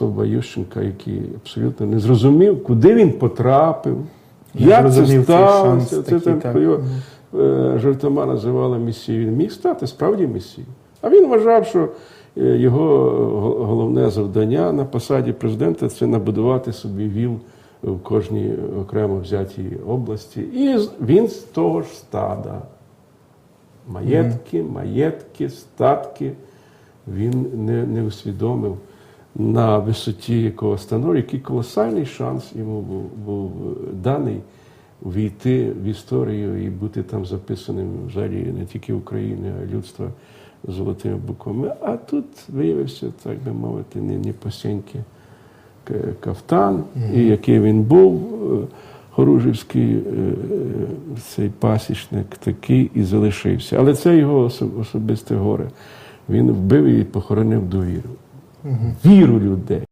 Соба Ющенка, який абсолютно не зрозумів, куди він потрапив, Не як це сталося. Це там так. його е, жартома називали месією. Він міг стати справді месією. А він вважав, що е, його головне завдання на посаді президента це набудувати собі віл в кожній окремо взятій області. І він з того ж стада. Маєтки, маєтки, статки. Він не, не усвідомив на висоті якого станову, який колосальний шанс йому був, був даний війти в історію і бути там записаним взагалі не тільки України, а й людства золотими буквами. А тут виявився, так би мовити, не, не посіньки кафтан, і який він був. е, Хоружівський е, цей пасічник такий і залишився. Але це його особисте горе. Він вбив і похоронив довіру. Віру людей.